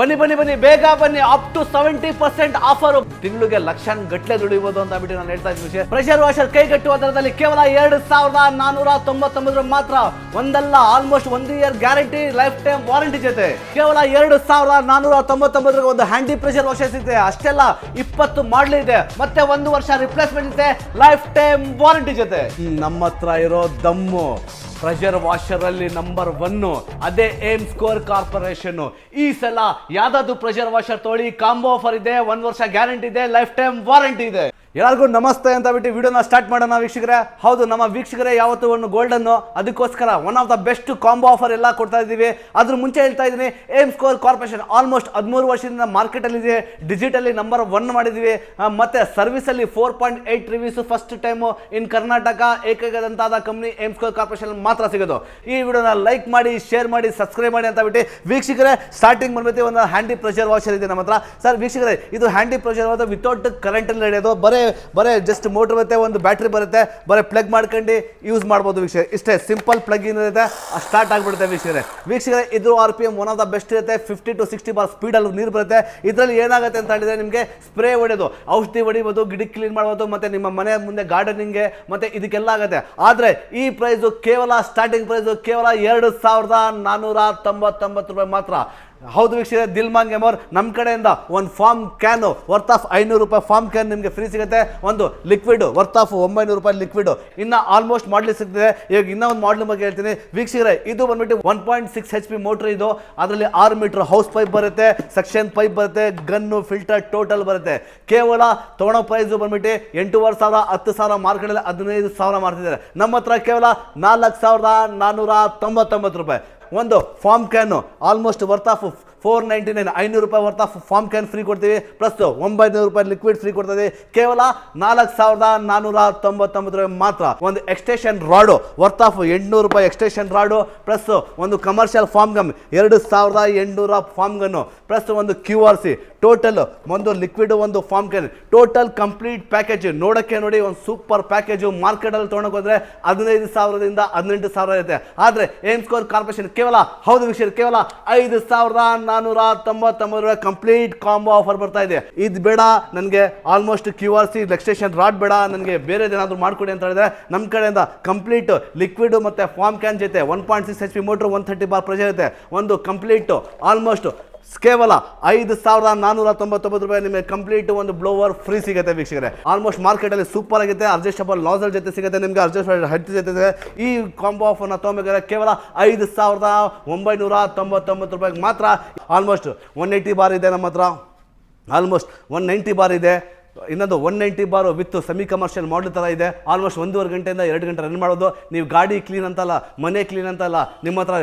ಬನ್ನಿ ಬನ್ನಿ ಬನ್ನಿ, ಬೇಗ ಬನ್ನಿ. Up to seventy percent offer ತಿಂಗಳಿಗೆ ಲಕ್ಷಾನ್ ಗಟ್ಟಲೆ ದುಡಿಬಹುದು ಅಂತ ಬಿಟ್ಟು ನಾನು ಹೇಳ್ತಾ ಇದ್ದೀನಿ ವಿಷಯ. ಪ್ರೆಷರ್ ವಾಷರ್ ಕೈಗಟ್ಟುವ ದರದಲ್ಲಿ ಕೇವಲ ಎರಡು ಸಾವಿರದ ನಾನೂರ ತೊಂಬತ್ತೊಂಬತ್ತರ ಮಾತ್ರ ಒಂದಲ್ಲ ಆಲ್ಮೋಸ್ಟ್ ಒಂದು year guarantee life time warranty ಜೊತೆ. ಕೇವಲ ಎರಡು ಸಾವಿರದ ನಾನೂರ ತೊಂಬತ್ತೊಂಬತ್ತರ ಒಂದು ಹ್ಯಾಂಡಿ ಪ್ರೆಷರ್ ವಾಷರ್ ಇದೆ. ಅಷ್ಟೆಲ್ಲ ಇಪ್ಪತ್ತು ಮಾಡ್ಲಿ ಇದೆ. ಮತ್ತೆ ಒಂದು ವರ್ಷ ರಿಪ್ಲೇಸ್ಮೆಂಟ್ ಇದೆ. ಲೈಫ್ ಟೈಮ್ ವಾರಂಟಿ ಜೊತೆ ನಮ್ಮ ಹತ್ರ ಇರೋ ದಮ್ಮು. ಪ್ರೆಷರ್ ವಾಷರ್ ಅಲ್ಲಿ ನಂಬರ್ ಒನ್ನು ಅದೇ ಏಮ್ ಸ್ಕೋರ್ ಕಾರ್ಪೊರೇಷನ್. ಈ ಸಲ ಯಾವ್ದಾದ್ರು ಪ್ರೆಷರ್ ವಾಷರ್ ತೊಳಿ ಕಾಂಬೋ ಆಫರ್ ಇದೆ, ಒಂದ್ ವರ್ಷ ಗ್ಯಾರಂಟಿ ಇದೆ ಲೈಫ್ ಟೈಮ್ ವಾರಂಟಿ ಇದೆ. ಎಲ್ಲರಿಗೂ ನಮಸ್ತೆ ಅಂತ ಬಿಟ್ಟು ವಿಡಿಯೋನ ಸ್ಟಾರ್ಟ್ ಮಾಡೋಣ ವೀಕ್ಷಕರೇ. ಹೌದು, ನಮ್ಮ ವೀಕ್ಷಕರೇ ಯಾವತ್ತೂ ಒಂದು ಗೋಲ್ಡನ್ ಅದಕ್ಕೋಸ್ಕರ one of the best combo offer ಎಲ್ಲ ಕೊಡ್ತಾ ಇದ್ದೀವಿ. ಅದ್ರ ಮುಂಚೆ ಹೇಳ್ತಾ ಇದ್ದೀನಿ ಏಮ್ ಸ್ಕೋರ್ ಕಾರ್ಪೊರೇಷನ್ ಆಲ್ಮೋಸ್ಟ್ ಹದಿಮೂರು ವರ್ಷದಿಂದ ಮಾರ್ಕೆಟ್ ಅಲ್ಲಿ ಇದೆ. ಡಿಜಿಟಲಿ ನಂಬರ್ ಒನ್ ಮಾಡಿದೀವಿ ಮತ್ತು ಮತ್ತೆ ಸರ್ವಿಸ್ ಅಲ್ಲಿ four point eight reviews first time in Karnataka ಏಕೈಕದಂತಾದ company aim score corporation ಮಾತ್ರ ಸಿಗೋದು. ಈ ವಿಡಿಯೋನ ಲೈಕ್ ಮಾಡಿ ಶೇರ್ ಮಾಡಿ ಸಬ್ಸ್ಕ್ರೈಬ್ ಮಾಡಿ ಅಂತ ಬಿಟ್ಟು ವೀಕ್ಷಕರೇ ಸ್ಟಾರ್ಟಿಂಗ್ ಬಂದ್ಬಿಟ್ಟು ಒಂದು ಹ್ಯಾಂಡಿ ಪ್ರೆಷರ್ ವಾಶರ್ ಇದೆ ನಮ್ಮ ಹತ್ರ. ಸರ್ ವೀಕ್ಷಕರೇ, ಇದು handy pressure washer without current ಅಲ್ಲಿ ನಡೆಯೋದು, ಬರೇ ಬರೇ ಜಸ್ಟ್ ಮೋಟರ್ ಬರುತ್ತೆ, ಒಂದು ಬ್ಯಾಟ್ರಿ ಬರುತ್ತೆ, ಬರೀ ಪ್ಲಗ್ ಮಾಡ್ಕೊಂಡು ಯೂಸ್ ಮಾಡ್ಬೋದು ವೀಕ್ಷಕರೇ. ಇಷ್ಟೇ ಸಿಂಪಲ್ ಪ್ಲಗ್ ಇರುತ್ತೆ ಸ್ಟಾರ್ಟ್ ಆಗಿಬಿಡುತ್ತೆ ವೀಕ್ಷಕರೇ. ವೀಕ್ಷಕರೇ, ಇದು R P M one of the best ಇರುತ್ತೆ ಫಿಫ್ಟಿ ಟು ಸಿಕ್ಸ್ಟಿ ಬಾರ್ ಸ್ಪೀಡಲ್ಲಿ ನೀರು ಬರುತ್ತೆ. ಇದರಲ್ಲಿ ಏನಾಗುತ್ತೆ ಅಂತ ಹೇಳಿದ್ರೆ ನಿಮಗೆ ಸ್ಪ್ರೇ ಹೊಡೆಯೋದು ಔಷಧಿ ಹೊಡಿಬೋದು ಗಿಡಕ್ಕೆ ಕ್ಲೀನ್ ಮಾಡ್ಬೋದು, ಮತ್ತು ನಿಮ್ಮ ಮನೆ ಮುಂದೆ ಗಾರ್ಡನಿಂಗ್ಗೆ ಮತ್ತೆ ಇದಕ್ಕೆಲ್ಲ ಆಗುತ್ತೆ. ಆದರೆ ಈ ಪ್ರೈಸು ಕೇವಲ ಸ್ಟಾರ್ಟಿಂಗ್ ಪ್ರೈಸು ಕೇವಲ ಎರಡು ಸಾವಿರದ ನಾನ್ನೂರ ತೊಂಬತ್ತೊಂಬತ್ತು ರೂಪಾಯಿ ಮಾತ್ರ. ಹೌದು ವೀಕ್ಷಕರೇ ದಿಲ್ ಮಾಂಗ್ ಎಂಬರ್ ನಮ್ಮ ಕಡೆಯಿಂದ ಒಂದು ಫಾರ್ಮ್ ಕ್ಯಾನು ವರ್ತ್ ಆಫ್ ಐನೂರು ರೂಪಾಯಿ ಫಾರ್ಮ್ ಕ್ಯಾನ್ ನಿಮಗೆ ಫ್ರೀ ಸಿಗುತ್ತೆ. ಒಂದು ಲಿಕ್ವಿಡು ವರ್ತ್ ಆಫ್ ಒಂಬೈನೂರು ರೂಪಾಯಿ ಲಿಕ್ವಿಡು ಇನ್ನು ಆಲ್ಮೋಸ್ಟ್ ಮಾಡಲಿ ಸಿಗ್ತದೆ. ಇವಾಗ ಇನ್ನೂ ಒಂದು ಮಾಡಲ್ ಬಗ್ಗೆ ಹೇಳ್ತೀನಿ. ವೀಕ್ಷಕರೇ, ಇದು ಬಂದ್ಬಿಟ್ಟು one point six H P motor ಇದು. ಅದರಲ್ಲಿ ಆರು ಮೀಟರ್ ಹೌಸ್ ಪೈಪ್ ಬರುತ್ತೆ ಸೆಕ್ಷನ್ ಪೈಪ್ ಬರುತ್ತೆ ಗನ್ನು ಫಿಲ್ಟರ್ ಟೋಟಲ್ ಬರುತ್ತೆ. ಕೇವಲ ತೊಗೊಳೋ ಪ್ರೈಸು ಬಂದ್ಬಿಟ್ಟು ಎಂಟೂವರೆ ಸಾವಿರ, ಹತ್ತು ಸಾವಿರ ಮಾರ್ಕೆಟಲ್ಲಿ ಹದಿನೈದು ಸಾವಿರ ಮಾರ್ತಿದ್ದಾರೆ ನಮ್ಮ ಹತ್ರ ಕೇವಲ ನಾಲ್ಕು ಸಾವಿರದ ನಾನ್ನೂರ ತೊಂಬತ್ತೊಂಬತ್ತು ರೂಪಾಯಿ. ಒಂದು foam can almost worth of four ninety nine ಐನೂರು ರೂಪಾಯಿ ವರ್ತ ಫಾರ್ಮ್ ಕ್ಯಾನ್ ಫ್ರೀ ಕೊಡ್ತೀವಿ. ಪ್ಲಸ್ ಒಂಬೈನೂರು ರೂಪಾಯಿ ಲಿಕ್ವಿಡ್ ಫ್ರೀ ಕೊಡ್ತದೆ. ಕೇವಲ ನಾಲ್ಕು ಸಾವಿರದ ನಾನ್ನೂರ ತೊಂಬತ್ತೊಂಬತ್ತು ರೂಪಾಯಿ ಮಾತ್ರ ಒಂದು ಎಕ್ಸ್ಟೇಷನ್ ರಾಡು ವರ್ತ್ ಆಫ್ ಎಂಟುನೂರು ರೂಪಾಯಿ ಎಕ್ಸ್ಟೇಷನ್ ರಾಡು ಪ್ಲಸ್ ಒಂದು ಕಮರ್ಷಿಯಲ್ ಫಾರ್ಮ್ ಗಮ್ ಎರಡು ಸಾವಿರದ ಎಂಟುನೂರ ಫಾರ್ಮ್ ಗನ್ನು ಪ್ಲಸ್ ಒಂದು ಕ್ಯೂ ಆರ್ ಸಿ ಟೋಟಲ್ ಒಂದು ಲಿಕ್ವಿಡ್ ಒಂದು foam can total complete package ನೋಡೋಕ್ಕೆ ನೋಡಿ ಒಂದು ಸೂಪರ್ ಪ್ಯಾಕೇಜು ಮಾರ್ಕೆಟಲ್ಲಿ ತೊಗೊಂಡೋಗಿ ಹೋದರೆ ಹದಿನೈದು ಸಾವಿರದಿಂದ ಹದಿನೆಂಟು ಸಾವಿರ ಇರುತ್ತೆ. ಆದರೆ ಏಮ್ ಸ್ಕೋರ್ ಕಾರ್ಪೊರೇಷನ್ ಕೇವಲ, ಹೌದು ವಿಷಯ ಕೇವಲ ಐದು ಸಾವಿರದ ನಾನ್ನೂರ ತೊಂಬತ್ತೊಂಬತ್ತು ರೂಪಾಯಿ ಕಂಪ್ಲೀಟ್ ಕಾಂಬೋ ಆಫರ್ ಬರ್ತಾ ಇದೆ. ಇದು ಬೇಡ, ನನಗೆ almost Q R C ಲೆಕ್ಸ್ಟೇಷನ್ rod ಬೇಡ, ನನಗೆ ಬೇರೆ ಏನಾದರೂ ಮಾಡ್ಕೊಡಿ ಅಂತ ಹೇಳಿದ್ರೆ ನಮ್ಮ ಕಡೆಯಿಂದ ಕಂಪ್ಲೀಟ್ ಲಿಕ್ವಿಡ್ ಮತ್ತು ಫಾರ್ಮ್ ಕ್ಯಾನ್ ಜೊತೆ one point six H P motor one thirty bar pressure ಇದೆ ಒಂದು ಕಂಪ್ಲೀಟ್ ಆಲ್ಮೋಸ್ಟ್ ಕೇವಲ ಐದು ಸಾವಿರದ ನಾನೂರ ತೊಂಬತ್ತೊಂಬತ್ತು ರೂಪಾಯಿ ನಿಮಗೆ ಕಂಪ್ಲೀಟ್ ಒಂದು ಬ್ಲೋವರ್ ಫ್ರೀ ಸಿಗುತ್ತೆ ವೀಕ್ಷಕರೇ. ಆಲ್ಮೋಸ್ಟ್ ಮಾರ್ಕೆಟಲ್ಲಿ ಸೂಪರ್ ಆಗಿದೆ ಅಡ್ಜಸ್ಟಬಲ್ ಲಾಸರ್ ಜೊತೆ ಸಿಗುತ್ತೆ ನಿಮಗೆ ಅಡ್ಜಸ್ಟಬಲ್ ಹೆಚ್ಚು ಜೊತೆ. ಈ ಕಾಂಬೋ ಆಫರ್ನ ತೊಗೊಂಬೇಕಾದ್ರೆ ಕೇವಲ ಐದು ಸಾವಿರದ ಒಂಬೈನೂರ ತೊಂಬತ್ತೊಂಬತ್ತು ರೂಪಾಯಿಗೆ ಮಾತ್ರ ಆಲ್ಮೋಸ್ಟ್ ಒನ್ ಏಯ್ಟಿ ಬಾರ್ ಇದೆ ನಮ್ಮ ಹತ್ರ. ಆಲ್ಮೋಸ್ಟ್ ಒನ್ ನೈಂಟಿ ಬಾರ್ ಇದೆ. ಇನ್ನೊಂದು one ninety bar with semi commercial model ಥರ ಇದೆ. ಆಲ್ಮೋಸ್ಟ್ ಒಂದೂವರೆ ಗಂಟೆಯಿಂದ ಎರಡು ಗಂಟೆ ರನ್ ಮಾಡೋದು. ನೀವು ಗಾಡಿ ಕ್ಲೀನ್ ಅಂತಲ್ಲ, ಮನೆ ಕ್ಲೀನ್ ಅಂತಲ್ಲ, ನಿಮ್ಮ ಹತ್ರ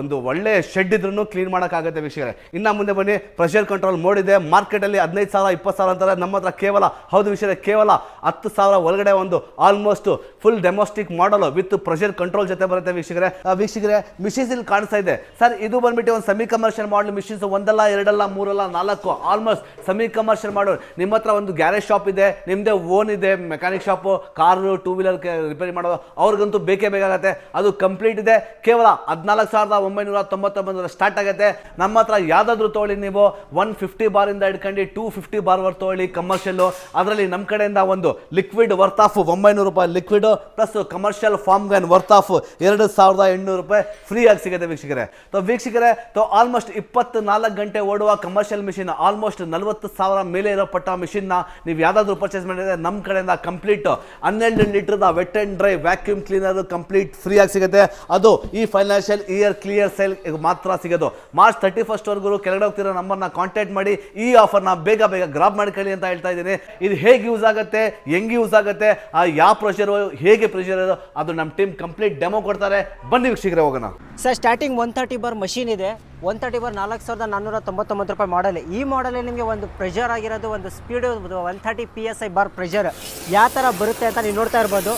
ಒಂದು ಒಳ್ಳೆ ಶೆಡ್ ಇದ್ರೂ ಕ್ಲೀನ್ ಮಾಡೋಕ್ಕಾಗುತ್ತೆ ವೀಕ್ಷಕರೇ. ಇನ್ನು ಮುಂದೆ ಬನ್ನಿ ಪ್ರೆಷರ್ ಕಂಟ್ರೋಲ್ ಮೋಡ್ ಇದೆ. ಮಾರ್ಕೆಟಲ್ಲಿ ಹದಿನೈದು ಸಾವಿರ, ಇಪ್ಪತ್ತು ಸಾವಿರ ಅಂತಾರೆ. ನಮ್ಮ ಹತ್ರ ಕೇವಲ, ಹೌದು ವಿಷಯ ಕೇವಲ ಹತ್ತು ಸಾವಿರ ಒಳಗಡೆ ಒಂದು almost full domestic model with pressure control ಜೊತೆ ಬರುತ್ತೆ ವೀಕ್ಷಕರೇ. ವೀಕ್ಷಕರೇ ಮಿಷಿನ್ಸ್ ಇಲ್ಲಿ ಕಾಣಿಸ್ತಾ ಇದೆ. ಸರ್ ಇದು ಬಂದ್ಬಿಟ್ಟು ಒಂದು ಸೆಮಿ ಕಮರ್ಷಿಯಲ್ ಮಾಡಲ್ ಮಿಷಿನ್ಸ್ ಒಂದಲ್ಲ, ಎರಡಲ್ಲ, ಮೂರಲ್ಲ, ನಾಲ್ಕು ಆಲ್ಮೋಸ್ಟ್ ಸೆಮಿ ಕಮರ್ಷಿಯಲ್ ಮಾಡಲ್ ನಿಮ್ಮ ಹತ್ರ ಒಂದು ಗ್ಯಾರೇಜ್ ಶಾಪ್ ಇದೆ ನಿಮ್ಮದೇ ಓನ್ ಇದೆ mechanic shop car two wheeler repair ಮಾಡೋದು, ಅವ್ರಿಗಂತೂ ಬೇಕೇ ಬೇಕಾಗತ್ತೆ. ಅದು ಕಂಪ್ಲೀಟ್ ಇದೆ. ಕೇವಲ ಹದಿನಾಲ್ಕು ಸಾವಿರದ ಒಂಬೈನೂರ ತೊಂಬತ್ತೊಂಬತ್ತರ ಸ್ಟಾರ್ಟ್ ಆಗುತ್ತೆ. ನಮ್ಮ ಹತ್ರ ಯಾವುದಾದ್ರೂ ತೊಗೊಳ್ಳಿ ನೀವು. ಒನ್ ಫಿಫ್ಟಿ ಬಾರಿಂದ ಹಿಡ್ಕೊಂಡು ಟೂ ಫಿಫ್ಟಿ ಬಾರ್ ವರ್ ತೊಗೊಳ್ಳಿ ಕಮರ್ಷಿಯಲ್ಲು ಅದರಲ್ಲಿ ನಮ್ಮ ಕಡೆಯಿಂದ ಒಂದು ಲಿಕ್ವಿಡ್ ವರ್ತ್ ಆಫ್ ಒಂಬೈನೂರು ರೂಪಾಯಿ liquid plus commercial foam gun worth of ಎರಡು ಸಾವಿರದ ಎಂಟುನೂರು ರೂಪಾಯಿ ಫ್ರೀ ಆಗಿ ಸಿಗುತ್ತೆ ವೀಕ್ಷಕರೇ. ತೊ ವೀಕ್ಷಕರೇ ತೊ ಆಲ್ಮೋಸ್ಟ್ ಇಪ್ಪತ್ತು ನಾಲ್ಕು ಗಂಟೆ ಓಡುವ ಕಮರ್ಷಿಯಲ್ ಮಿಷಿನ್ ಆಲ್ಮೋಸ್ಟ್ ನಲವತ್ತು ಸಾವಿರ ಮೇಲೆ ಇರೋ ಪಟ್ಟ ಮಿಷಿನ್ನ ನೀವು ಯಾವುದಾದ್ರೂ ಪರ್ಚೇಸ್ ಮಾಡಿದ್ರೆ ನಮ್ಮ ಕಡೆಯಿಂದ ಕಂಪ್ಲೀಟ್ ಹನ್ನೆರಡು ಲೀಟರ್ದ wet and dry vacuum cleaner complete free ಆಗಿ ಸಿಗುತ್ತೆ. ಅದು ಈ ಫೈನಾನ್ಷಿಯಲ್ ಇಯರ್ ಕ್ಲಿಯರ್ ಸೇಲ್ ಮಾತ್ರ ಸಿಗೋದು. ಮಾರ್ಚ್ ತರ್ಟಿ ಫಸ್ಟ್ವರೆಗೂ ಕೆಳಗಡೆ ಹೋಗ್ತಿರೋ ನಂಬರ್ನ ಕಾಂಟ್ಯಾಕ್ಟ್ ಮಾಡಿ, ಈ ಆಫರ್ನ ಬೇಗ ಬೇಗ ಗ್ರಾಪ್ ಮಾಡ್ಕೊಳ್ಳಿ ಅಂತ ಹೇಳ್ತಾ ಇದ್ದೀನಿ. ಇದು ಹೇಗೆ ಯೂಸ್ ಆಗುತ್ತೆ, ಹೆಂಗೆ ಯೂಸ್ ಆಗುತ್ತೆ, ಆ ಯಾವ ಪ್ರೆಷರು ಹೇಗೆ ಪ್ರೆಷರ್ ಅದು ನಮ್ಮ ಟೀಮ್ ಕಂಪ್ಲೀಟ್ ಡೆಮೋ ಕೊಡ್ತಾರೆ. ಬನ್ನಿ ಶೀಘ್ರ ಹೋಗೋಣ. Sir starting one thirty bar machine ಇದೆ. ಒನ್ ತರ್ಟಿ ಬಾರ್ ನಾಲ್ಕು ಸಾವಿರದ ನಾನ್ನೂರ ತೊಂಬತ್ತೊಂಬತ್ತು ರೂಪಾಯಿ ಮಾಡಲ್ ಈ ಮಾಡಲ್ಲೇ ನಿಮಗೆ ಒಂದು ಪ್ರೆಷರ್ ಆಗಿರೋದು, ಒಂದು speed one thirty P S I bar pressure ಯಾವ ಥರ ಬರುತ್ತೆ ಅಂತ ನೀವು ನೋಡ್ತಾ ಇರ್ಬೋದು.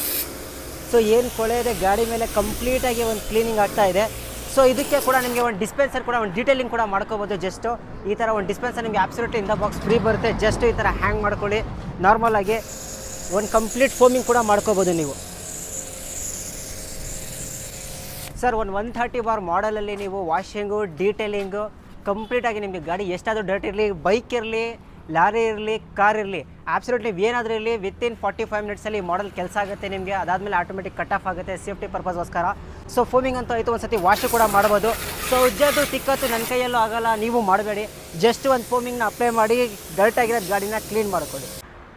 ಸೊ ಏನು ಕೊಳೆ ಇದೆ, ಗಾಡಿ ಮೇಲೆ ಕಂಪ್ಲೀಟಾಗಿ ಒಂದು ಕ್ಲೀನಿಂಗ್ ಆಗ್ತಾ ಇದೆ. ಸೊ ಇದಕ್ಕೆ ಕೂಡ ನಿಮಗೆ ಒಂದು ಡಿಸ್ಪೆನ್ಸರ್ ಕೂಡ, ಒಂದು ಡೀಟೇಲಿಂಗ್ ಕೂಡ ಮಾಡ್ಕೋಬೋದು ಜಸ್ಟು ಈ ಥರ ಒಂದು ಡಿಸ್ಪೆನ್ಸರ್ ನಿಮಗೆ ಆಬ್ಸಲ್ಯೂಟ್ ಇಂದ ಬಾಕ್ಸ್ ಫ್ರೀ ಬರುತ್ತೆ. ಜಸ್ಟ್ ಈ ಥರ ಹ್ಯಾಂಗ್ ಮಾಡ್ಕೊಳ್ಳಿ. ನಾರ್ಮಲ್ ಆಗಿ ಒಂದು ಕಂಪ್ಲೀಟ್ ಫೋಮಿಂಗ್ ಕೂಡ ಮಾಡ್ಕೋಬೋದು ನೀವು. ಸರ್ ಒಂದು ಒನ್ ಥರ್ಟಿ ಬಾರ್ ಮಾಡಲಲ್ಲಿ ನೀವು ವಾಷಿಂಗು ಡೀಟೇಲಿಂಗು ಕಂಪ್ಲೀಟಾಗಿ ನಿಮಗೆ ಗಾಡಿ ಎಷ್ಟಾದರೂ ಡರ್ಟ್ ಇರಲಿ ಬೈಕ್ ಇರಲಿ ಲಾರಿ ಇರಲಿ, ಕಾರ್ ಇರಲಿ ಆಬ್ಸಲ್ಯೂಟ್ಲಿ ಏನಾದರೂ ಇರಲಿ ವಿತಿನ್ ಫಾರ್ಟಿ ಫೈವ್ ಮಿನಿಟ್ಸಲ್ಲಿ ಮಾಡಲ್ ಕೆಲಸ ಆಗುತ್ತೆ ನಿಮಗೆ. ಅದಾದಮೇಲೆ ಆಟೋಮೆಟಿಕ್ ಕಟ್ ಆಫ್ ಆಗುತ್ತೆ ಸೇಫ್ಟಿ ಪರ್ಪಸ್ಗೋಸ್ಕರ ಸೊ ಫೋಮಿಂಗ್ ಅಂತ ಆಯಿತು ಒಂದು ಸತಿ ವಾಶ್ ಕೂಡ ಮಾಡ್ಬೋದು. ಸೊ ಉಜ್ಜೋದು ತಿಕ್ಕತ್ತು ನನ್ನ ಕೈಯಲ್ಲೂ ಆಗಲ್ಲ, ನೀವು ಮಾಡಬೇಡಿ. ಜಸ್ಟ್ ಒಂದು ಫೋಮಿಂಗ್ನ ಅಪ್ಲೈ ಮಾಡಿ ಡರ್ಟ್ ಆಗಿರೋದು ಗಾಡಿನ ಕ್ಲೀನ್ ಮಾಡ್ಕೊಳ್ಳಿ.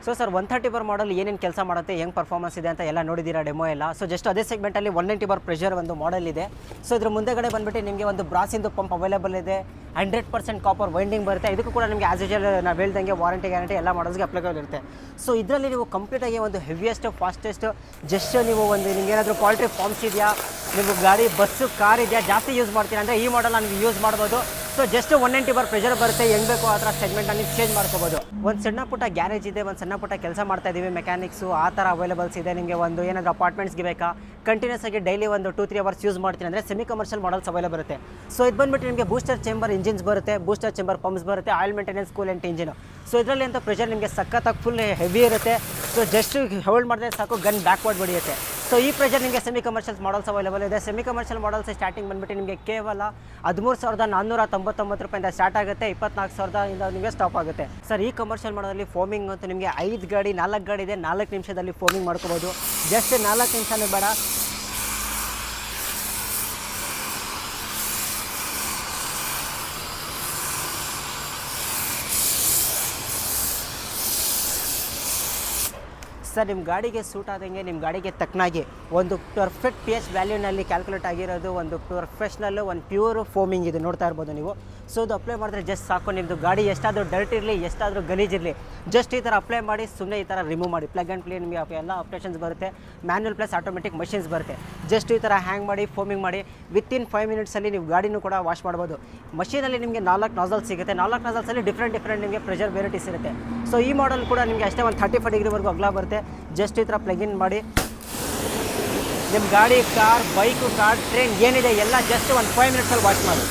So sir one thirty bar model ಏನೇನು ಕೆಲಸ ಮಾಡುತ್ತೆ, ಹೆಂಗೆ ಪರ್ಫಾರ್ಮೆನ್ಸ್ ಇದೆ ಅಂತ ಎಲ್ಲ ನೋಡಿದ್ದೀರಾ ಡೆಮೋ ಎಲ್ಲ? ಸೊ ಜಸ್ಟ್ ಅದೇ ಸೆಗ್ಮೆಂಟಲ್ಲಿ ಒನ್ ನೈಂಟಿ ಬರ್ ಪ್ರೆಷರ್ ಒಂದು ಮಾಡಲ್ ಇದೆ. ಸೊ ಇದ್ರ ಮುಂದೆಗಡೆ ಬಂದ್ಬಿಟ್ಟು ನಿಮಗೆ ಒಂದು ಬ್ರಾಸಿಂದು ಪಂಪ್ ಅವೈಲೇಬಲ್ ಇದೆ. ಹಂಡ್ರೆಡ್ ಪರ್ಸೆಂಟ್ ಕಾಪರ್ ವೈಂಡಿಂಗ್ ಬರುತ್ತೆ. ಇದಕ್ಕೂ ಕೂಡ ನಿಮಗೆ ಆಸ್ ಯೂಶಲ್ ನಾವು ಹೇಳ್ದಂಗೆ ವಾರಂಟಿ ಗ್ಯಾರಂಟಿ ಎಲ್ಲ ಮಾಡೋದಕ್ಕೆ ಅಪ್ಲಿಕಬಲ್ ಇರುತ್ತೆ ಸೊ ಇದರಲ್ಲಿ ನೀವು ಕಂಪ್ಲೀಟಾಗಿ ಒಂದು ಹೆವಿಯೆಸ್ಟ್ ಫಾಸ್ಟೆಸ್ಟ್ ಜಸ್ಟ್ ನೀವು ಒಂದು ನಿಮ್ಗೆ ಏನಾದರೂ ಕ್ವಾಲಿಟಿ ಫಾರ್ಮ್ಸ್ ಇದೆಯಾ? ನೀವು ಗಾಡಿ ಬಸ್ಸು ಕಾರ್ ಇದೆಯಾ? ಜಾಸ್ತಿ ಯೂಸ್ ಮಾಡ್ತೀರಾ ಅಂದರೆ ಈ ಮಾಡಲ್ ನೀವು ಯೂಸ್ ಮಾಡ್ಬೋದು. So just one ninety bar pressure ಬರುತ್ತೆ. ಹೆಂಗ್ ಬೇಕೋ ಆ ಥರ ಸೆಗ್ಮೆಂಟ್ ನೀವು ಚೇಂಜ್ ಮಾಡ್ಕೋಬೋದು. ಒಂದು ಸಣ್ಣ ಪುಟ್ಟ ಗ್ಯಾರೇಜ್ ಇದೆ, ಒಂದು ಸಣ್ಣ ಪುಟ್ಟ ಕೆಲಸ ಮಾಡ್ತಾ ಇದ್ದೀವಿ ಮೆಕ್ಯಾನಿಕ್ಸು ಆ ಥರ ಅವೈಲೇಬಲ್ಸ್ ಇದೆ. ನಿಮಗೆ ಒಂದು ಏನಾದರೂ ಅಪಾರ್ಟ್ಮೆಂಟ್ಸ್ಗೆ ಬೇಕಾ? ಕಂಟಿನ್ಯೂಸ್ ಆಗಿ ಡೈಲಿ ಒಂದು ಟೂ ತ್ರೀ ಅವರ್ಸ್ ಯೂಸ್ ಮಾಡ್ತೀನಿ ಅಂದರೆ ಸೆಮಿ ಕಮರ್ಷಿಯಲ್ ಮಾಡಲ್ಸ್ ಅವೈಲೇಬಲ್ ಬರುತ್ತೆ. ಸೊ ಇದು ಬಂದುಬಿಟ್ಟು ನಿಮಗೆ ಬೂಸ್ಟರ್ ಚೇಂಬರ್ ಇಂಜಿನ್ಸ್ ಬರುತ್ತೆ ಬೂಸ್ಟರ್ ಚೇಂಬರ್ ಪಂಪ್ಸ್ ಬರುತ್ತೆ oil maintenance coolant engine so ಇದರಲ್ಲಿ ಅಂತ ಪ್ರೆಷರ್ ನಿಮಗೆ ಸಖತ್ತಾಗಿ ಫುಲ್ ಹೆವಿ ಇರುತ್ತೆ. ಸೊ ಜಸ್ಟ್ ಹೋಲ್ಡ್ ಮಾಡಿದ್ರೆ ಸಾಕು ಗನ್ ಬ್ಯಾಕ್ವರ್ಡ್ ಬಡಿಯುತ್ತೆ ಸೊ ಈ ಪ್ರೆಷರ್ ನಿಮಗೆ ಸೆಮಿ ಕಮರ್ಷಿಯಲ್ಸ್ ಮಾಡಲ್ಸ್ ಅವೈಲೇಬಲ್ ಇದೆ. ಸೆಮಿ ಕಮರ್ಷಿಯಲ್ ಮಾಡಲ್ಸ್ ಸ್ಟಾರ್ಟಿಂಗ್ ಬಂದುಬಿಟ್ಟು ನಿಮಗೆ ಕೇವಲ ಹದಿಮೂರು ಸಾವಿರದ ನಾನ್ನೂರ ತೊಂಬತ್ತೊಂಬತ್ತು ರೂಪಾಯಿಂದ ಸ್ಟಾರ್ಟ್ ಆಗುತ್ತೆ. ಇಪ್ಪತ್ನಾಲ್ಕು ಸಾವಿರದಿಂದ ನಿಮಗೆ ಸ್ಟಾಪ್ ಆಗುತ್ತೆ. ಸರ್ ಈ ಕಮರ್ಷಿಯಲ್ ಮಾಡೋದಲ್ಲಿ ಫೋಮಿಂಗ್ ಅಂತ ನಿಮಗೆ ಐದು ಗಾಡಿ, ನಾಲ್ಕು ಗಾಡಿ ಇದೆ. ನಾಲ್ಕು ನಿಮಿಷದಲ್ಲಿ ಫೋಮಿಂಗ್ ಮಾಡ್ಕೋಬೋದು. ಜಸ್ಟ್ ನಾಲ್ಕು ನಿಮಿಷನೇ ಬೇಡ. ಸರ್ ನಿಮ್ಮ ಗಾಡಿಗೆ ಸೂಟ್ ಆದಂಗೆ ನಿಮ್ಮ ಗಾಡಿಗೆ ತಕ್ಕನಾಗಿ ಒಂದು ಪರ್ಫೆಕ್ಟ್ ಪಿ ಎಚ್ ವ್ಯಾಲ್ಯೂನಲ್ಲಿ ಕ್ಯಾಲ್ಕುಲೇಟ್ ಆಗಿರೋದು, ಒಂದು ಪ್ರೊಫೆಷ್ನಲ್ಲು ಒಂದು ಪ್ಯೂರ್ ಫೋಮಿಂಗ್ ಇದು ನೋಡ್ತಾ ಇರ್ಬೋದು ನೀವು. ಸೊ ಅದು ಅಪ್ಲೈ ಮಾಡಿದ್ರೆ ಜಸ್ಟ್ ಸಾಕು. ನಿಮ್ಮದು ಗಾಡಿ ಎಷ್ಟಾದರೂ ಡರ್ಟ್ ಇರಲಿ, ಎಷ್ಟಾದರೂ ಗಲೀಜಿರಲಿ ಜಸ್ಟ್ ಈ ಥರ ಅಪ್ಲೈ ಮಾಡಿ ಸುಮ್ಮನೆ ಈ ಥರ ರಿಮೂವ್ ಮಾಡಿ. ಪ್ಲಗ್ ಆ್ಯಂಡ್ ಪ್ಲೇ ನಿಮಗೆ ಎಲ್ಲ ಆಪ್ರೇಷನ್ಸ್ ಬರುತ್ತೆ. ಮ್ಯಾನ್ಯಲ್ ಪ್ಲಸ್ ಆಟೋಮೆಟಿಕ್ ಮಷಿನ್ಸ್ ಬರುತ್ತೆ. ಜಸ್ಟ್ ಈ ಥರ ಹ್ಯಾಂಗ್ ಮಾಡಿ ಫೋಮಿಂಗ್ ಮಾಡಿ ವಿತಿನ್ ಫೈವ್ ಮಿನಿಟ್ಸಲ್ಲಿ ನೀವು ಗಾಡಿನೂ ಕೂಡ ವಾಶ್ ಮಾಡ್ಬೋದು. ಮಷೀನಲ್ಲಿ ನಿಮಗೆ ನಾಲ್ಕು ನಾಸಲ್ ಸಿಗುತ್ತೆ. ನಾಲ್ಕು ನಾಸಲ್ಸಲ್ಲಿ ಡಿಫ್ರೆಂಟ್ ಡಿಫ್ರೆಂಟ್ ನಿಮಗೆ ಪ್ರೆಷರ್ ವೆರೈಟೀಸ್ ಇರುತ್ತೆ. ಸೊ ಈ ಮಾಡಲ್ ಕೂಡ ನಿಮಗೆ ಅಷ್ಟೇ ಒಂದು ಥರ್ಟಿ ಫೈವ್ ಡಿಗ್ರಿವರೆಗೂ ಅಗಲ ಬರುತ್ತೆ. ಜಸ್ಟ್ ಈ ಥರ ಇನ್ ಮಾಡಿ. ನಿಮ್ಮ ಗಾಡಿ ಕಾರ್ ಬೈಕು ಕಾರ್ ಟ್ರೈನ್ ಏನಿದೆ, ಎಲ್ಲ ಜಸ್ಟ್ ಒಂದು ಫೈವ್ ಮಿನಿಟ್ಸಲ್ಲಿ ವಾಶ್ ಮಾಡಿ.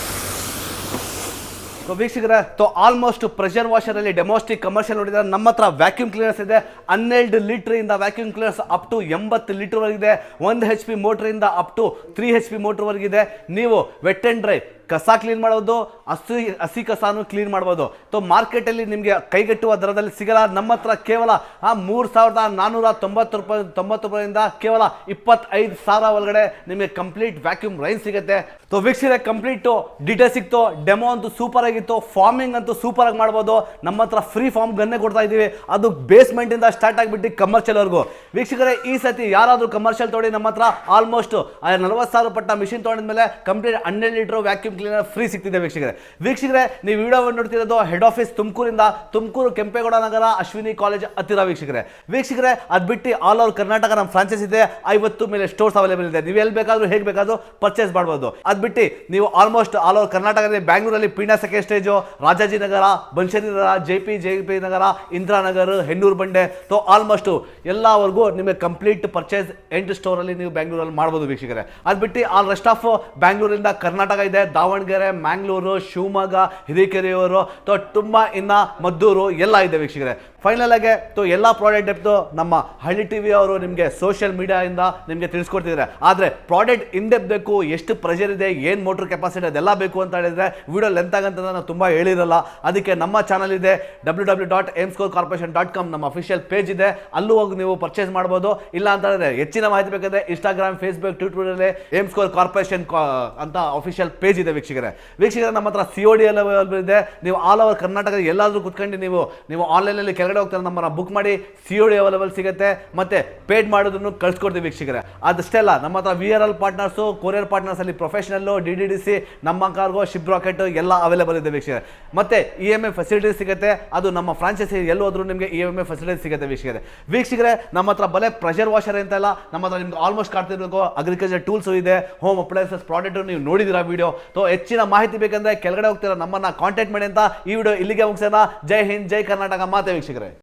ವೀಕ್ಷಕರೇ ಸೊ ಆಲ್ಮೋಸ್ಟ್ ಪ್ರೆಷರ್ ವಾಷರ್ ಅಲ್ಲಿ ಡೆಮೋಸ್ಟಿಕ್ ಕಮರ್ಷಿಯಲ್ ನೋಡಿದ್ರೆ ನಮ್ಮ ಹತ್ರ ವ್ಯಾಕ್ಯೂಮ್ ಕ್ಲೀನರ್ಸ್ ಇದೆ. ಹನ್ನೆರಡು ಲೀಟರ್ ಇಂದ ವ್ಯಾಕ್ಯೂಮ್ ಕ್ಲೀನರ್ಸ್ ಅಪ್ ಟು ಎಂಬತ್ತು ಲೀಟರ್ ವರೆಗಿದೆ ಒಂದು ಹೆಚ್ ಪಿ ಮೋಟರ್ ಇಂದ up to three H P motor ವರೆಗಿದೆ. ನೀವು ವೆಟ್ ಅಂಡ್ ಡ್ರೈ ಕಸ ಕ್ಲೀನ್ ಮಾಡೋದು, ಹಸಿ ಹಸಿ ಕಸಾನು ಕ್ಲೀನ್ ಮಾಡ್ಬೋದು. ಸೊ ಮಾರ್ಕೆಟಲ್ಲಿ ನಿಮಗೆ ಕೈಗೆಟ್ಟುವ ದರದಲ್ಲಿ ಸಿಗಲ್ಲ. ನಮ್ಮ ಹತ್ರ ಕೇವಲ, ಆ, ಮೂರು ಸಾವಿರದ ನಾನ್ನೂರ ತೊಂಬತ್ತು ರೂಪಾಯಿ, ತೊಂಬತ್ತು ರೂಪಾಯಿಂದ ಕೇವಲ ಇಪ್ಪತ್ತೈದು ಸಾವಿರ ಒಳಗಡೆ ನಿಮಗೆ ಕಂಪ್ಲೀಟ್ ವ್ಯಾಕ್ಯೂಮ್ ರೈನ್ ಸಿಗುತ್ತೆ. ಸೊ ವೀಕ್ಷಿಸಿದ್ರೆ ಕಂಪ್ಲೀಟು ಡೀಟೇಲ್ ಸಿಕ್ತು. ಡೆಮೋ ಅಂತೂ ಸೂಪರ್ ಆಗಿತ್ತು. ಫಾರ್ಮಿಂಗ್ ಅಂತೂ ಸೂಪರ್ ಆಗಿ ಮಾಡ್ಬೋದು. ನಮ್ಮ ಹತ್ರ ಫ್ರೀ ಫಾರ್ಮ್ ಗನ್ನೇ ಕೊಡ್ತಾ ಇದ್ದೀವಿ. ಅದು ಬೇಸ್ಮೆಂಟಿಂದ ಸ್ಟಾರ್ಟ್ ಆಗಿಬಿಟ್ಟು ಕಮರ್ಷಿಯಲ್ ವರೆಗೂ. ವೀಕ್ಷಕರೇ, ಈ ಸತಿ ಯಾರಾದರೂ ಕಮರ್ಷಿಯಲ್ ತೊಗೊಂಡು ನಮ್ಮ ಹತ್ರ ಆಲ್ಮೋಸ್ಟ್ ನಲವತ್ತು ಸಾವಿರ ಪಟ್ಟ ಮಿಷಿನ್ ತೊಗೊಂಡಿದ್ಮೇಲೆ ಕಂಪ್ಲೀಟ್ ಹನ್ನೆರಡು ಲೀಟರ್ ವ್ಯಾಕ್ಯೂಮ್ ಕ್ಲೀನರ್ ಫ್ರೀ ಸಿಗ್ತಿದೆ ವೀಕ್ಷಕರೇ. ವೀಕ್ಷಕರೇ, ನೀವು ವಿಡಿಯೋವನ್ನು ನೋಡ್ತಿರೋದು ಹೆಡ್ ಆಫೀಸ್ ತುಮಕೂರಿಂದ. ತುಮಕೂರು ಕೆಂಪೇಗೌಡ ನಗರ, ಅಶ್ವಿನಿ ಕಾಲೇಜ್ ಹತ್ತಿರ ವೀಕ್ಷಕರೇ. ವೀಕ್ಷಕರೇ, ಅದು ಬಿಟ್ಟು ಆಲ್ ಓವರ್ ಕರ್ನಾಟಕ ನಮ್ಮ ಫ್ರಾಂಚೈಸ್ ಇದೆ. ಐವತ್ತು ಮೇಲೆ ಸ್ಟೋರ್ಸ್ ಅವೈಲೇಬಲ್ ಇದೆ. ನೀವು ಎಲ್ಲಿ ಬೇಕಾದರೂ ಹೇಗೆ ಬೇಕಾದರೂ ಪರ್ಚೇಸ್ ಮಾಡ್ಬೋದು. ಅದು ಬಿಟ್ಟು ನೀವು ಆಲ್ಮೋಸ್ಟ್ ಆಲ್ ಓವರ್ ಕರ್ನಾಟಕದಲ್ಲಿ ಬ್ಯಾಂಗ್ಳೂರಲ್ಲಿ ಪೀಣ್ಯ ಸೆಕೆಂಡ್ ಸ್ಟೇಜು ರಾಜಾಜಿನಗರ ಬನ್ಶರಿ ನಗರ, J P J P Nagar, Indiranagar, Hennur Bande. So almost ಎಲ್ಲವರೆಗೂ ನಿಮಗೆ ಕಂಪ್ಲೀಟ್ ಪರ್ಚೇಸ್ ಎಂಟು ಸ್ಟೋರಲ್ಲಿ ನೀವು ಬ್ಯಾಂಗ್ಳೂರಲ್ಲಿ ಮಾಡ್ಬೋದು ವೀಕ್ಷಕರೇ. ಅದು ಬಿಟ್ಟು ಆಲ್ ರೆಸ್ಟ್ ಆಫ್ ಬ್ಯಾಂಗ್ಳೂರಿಂದ ಕರ್ನಾಟಕ ಇದೆ, ದಾವಣಗೆರೆ ಮ್ಯಾಂಗ್ಳೂರು, ಶಿವಮೊಗ್ಗ, ಹಿರಿಕೆರೆಯವರು ಅಥವಾ ತುಂಬ ಇನ್ನ ಮದ್ದೂರು ಎಲ್ಲ ಇದೆ ವೀಕ್ಷಕರೇ. ಫೈನಲ್ ಆಗಿ ತು ಎಲ್ಲ ಪ್ರಾಡಕ್ಟ್ ಡೆಪ್ತು ನಮ್ಮ ಹಳ್ಳಿ ಟಿ ವಿ ಅವರು ನಿಮಗೆ ಸೋಷಿಯಲ್ ಮೀಡಿಯಾದಿಂದ ನಿಮಗೆ ತಿಳಿಸ್ಕೊಡ್ತಿದ್ದಾರೆ ಆದರೆ ಪ್ರಾಡಕ್ಟ್ ಇನ್ ಡೆಪ್ ಬೇಕು, ಎಷ್ಟು ಪ್ರೆಷರ್ ಇದೆ, ಏನು ಮೋಟ್ರ್ ಕೆಪಾಸಿಟಿ ಅದೆಲ್ಲ ಬೇಕು ಅಂತ ಹೇಳಿದ್ರೆ ವಿಡಿಯೋ ಲೆಂತ್ ಆಗಂತ ನಾನು ತುಂಬ ಹೇಳಿರಲ್ಲ. ಅದಕ್ಕೆ ನಮ್ಮ ಚಾನಲ್ ಇದೆ W W dot M Score Corporation dot com ನಮ್ಮ ಅಫಿಷಿಯಲ್ ಪೇಜ್ ಇದೆ. ಅಲ್ಲೂ ಹೋಗಿ ನೀವು ಪರ್ಚೇಸ್ ಮಾಡ್ಬೋದು. ಇಲ್ಲ ಅಂತ ಹೇಳಿದ್ರೆ ಹೆಚ್ಚಿನ ಮಾಹಿತಿ ಬೇಕಂದ್ರೆ ಇನ್ಸ್ಟಾಗ್ರಾಮ್ ಫೇಸ್ಬುಕ್ ಟ್ವಿಟರಲ್ಲಿ ಏಮ್ ಸ್ಕೋರ್ ಕಾರ್ಪೊರೇಷನ್ ಅಂತ ಅಫಿಷಿಯಲ್ ಪೇಜ್ ಇದೆ ವೀಕ್ಷಕರೇ. ವೀಕ್ಷಕರ, ನಮ್ಮ ಹತ್ರ ಸಿ ಒ ಡಿ ಎಲ್ಲ ಇದೆ. ನೀವು ಆಲ್ ಓವರ್ ಕರ್ನಾಟಕದ ಎಲ್ಲಾದರೂ ಕುತ್ಕೊಂಡು ನೀವು ನೀವು ಆನ್ಲೈನಲ್ಲಿ ಕೆಳಗಡೆ ಹೋಗ್ತಾರೆ, ನಮ್ಮನ್ನ ಬುಕ್ ಮಾಡಿ ಸಿ ಒ ಡಿ ಅವೈಲೇಬಲ್ ಸಿಗುತ್ತೆ. ಮತ್ತೆ ಪೇಡ್ ಮಾಡೋದನ್ನು ಕಳ್ಸ್ಕೊಡ್ತೀವಿ ವೀಕ್ಷಕರೇ. ಅದಷ್ಟೇ ಅಲ್ಲ, ನಮ್ಮ ಹತ್ರ V R L partners courier ಪಾರ್ಟ್ನರ್ಸಲ್ಲಿ professional D D D C ನಮ್ಮ ಕಾರ್ಗೋ ಶಿಪ್ ರಾಕೆಟ್ ಎಲ್ಲ ಅವೈಲೇಬಲ್ ಇದೆ ವೀಕ್ಷಕರೇ. ಮತ್ತೆ ಇ ಎಂ ಐ ಫೆಸಿಲಿಟಿ ಸಿಗುತ್ತೆ. ಅದು ನಮ್ಮ ಫ್ರಾಂಚೈಸಿ ಎಲ್ಲೋದ್ರೂ ನಿಮಗೆ ಇ ಎಂ ಐ ಫೆಸಿಲಿಟಿ ಸಿಗುತ್ತೆ ವೀಕ್ಷಕರೇ. ವೀಕ್ಷಕರೇ, ನಮ್ಮ ಹತ್ರ ಬಲೆ ಪ್ರೆಷರ್ ವಾಷರ್ ಅಂತಲ್ಲ ನಮ್ಮ ಹತ್ರ ನಿಮ್ಗೆ ಆಲ್ಮೋಸ್ಟ್ ಕಾಡ್ತಿರ್ಬೇಕು ಅಗ್ರಿಕಲ್ಚರ್ ಟೂಲ್ಸು ಇದೆ. ಹೋಮ್ ಅಪ್ಲೈನ್ಸಸ್ ಪ್ರಾಡಕ್ಟು ನೀವು ನೋಡಿದಿರ ವೀಡಿಯೋ ಸೊ ಹೆಚ್ಚಿನ ಮಾಹಿತಿ ಬೇಕಂದ್ರೆ ಕೆಳಗಡೆ ಹೋಗ್ತಿರೋ ನಮ್ಮನ್ನ ಕಾಂಟ್ಯಾಕ್ಟ್ ಮಾಡಿ ಅಂತ ಈ ವಿಡಿಯೋ ಇಲ್ಲಿಗೆ ಮುಗಿಸೋಣ. ಜೈ ಹಿಂದ್, ಜೈ ಕರ್ನಾಟಕ. ಮಾತೆ ವೀಕ್ಷಕರೇ.